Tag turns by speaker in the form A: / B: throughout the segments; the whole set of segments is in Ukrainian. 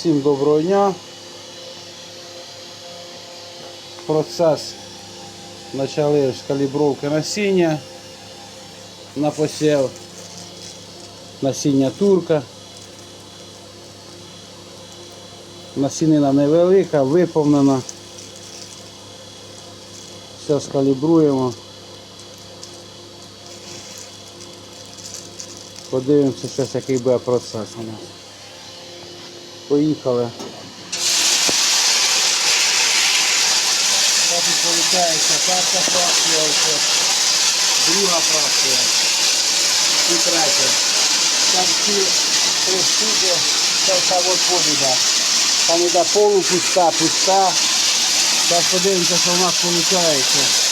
A: Всім доброго дня. Процес почали з калібровки насіння на посів. Насіння турка. Насінина невелика, виповнена. Все скалібруємо. Подивимося зараз, який буде процес у нас. Поїхали. Так і виходить, перша фракція, друга фракція і третя. Там всі три штуки, це вся іде. Там іде полупуста, пуста. Зараз подивимося, що в нас виходить.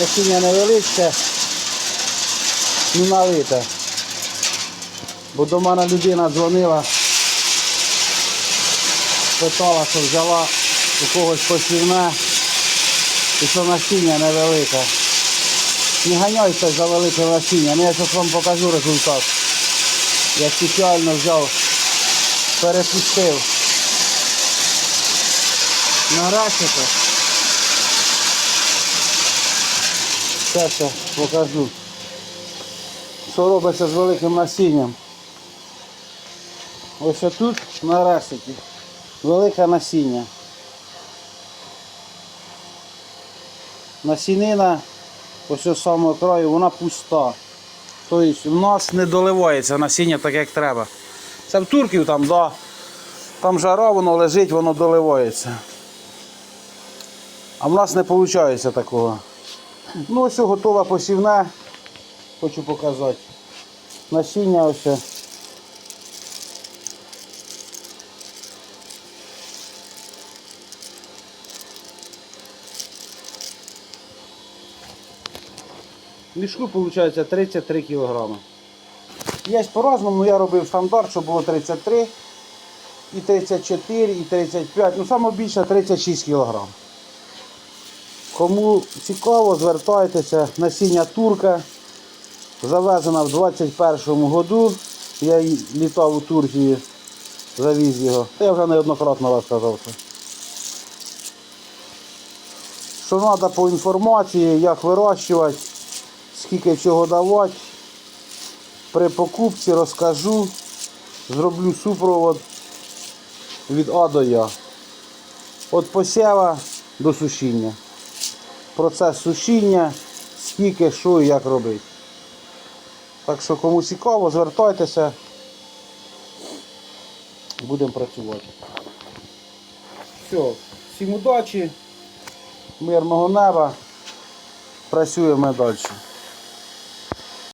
A: Насіння невеличке, ну налите. Бо до мене людина дзвонила, питала, що взяла у когось посівне і що насіння невелике. Не ганяйся за велике насіння, я зараз вам покажу результат. Я спеціально взяв, перепустив на рачика. Зараз я покажу, що робиться з великим насінням. Ось тут на раситі велике насіння. Насінина ось з самого краю, вона пуста. Тобто в нас не доливається насіння так, як треба. Це в турків там, да, там жара, воно лежить, воно доливається. А в нас не виходить такого. Ну ось готове посівне. Хочу показати. Насіння ось. Мішку виходить 33 кг. Є по-разному, я робив стандарт, щоб було 33, і 34, і 35, ну саме більше 36 кг. Кому цікаво, звертайтеся. Насіння турка. Завезена в 21-му году. Я літав у Турції, завіз його. Я вже неоднократно розказав. це. Що треба по інформації, як вирощувати, скільки чого давати. При покупці розкажу. Зроблю супровод від А до Я. Від посєва до сушіння процес сушіння, скільки, що і як робити. Так що кому цікаво, звертайтеся, будемо працювати. Все, всім удачі, мирного неба, працюємо далі.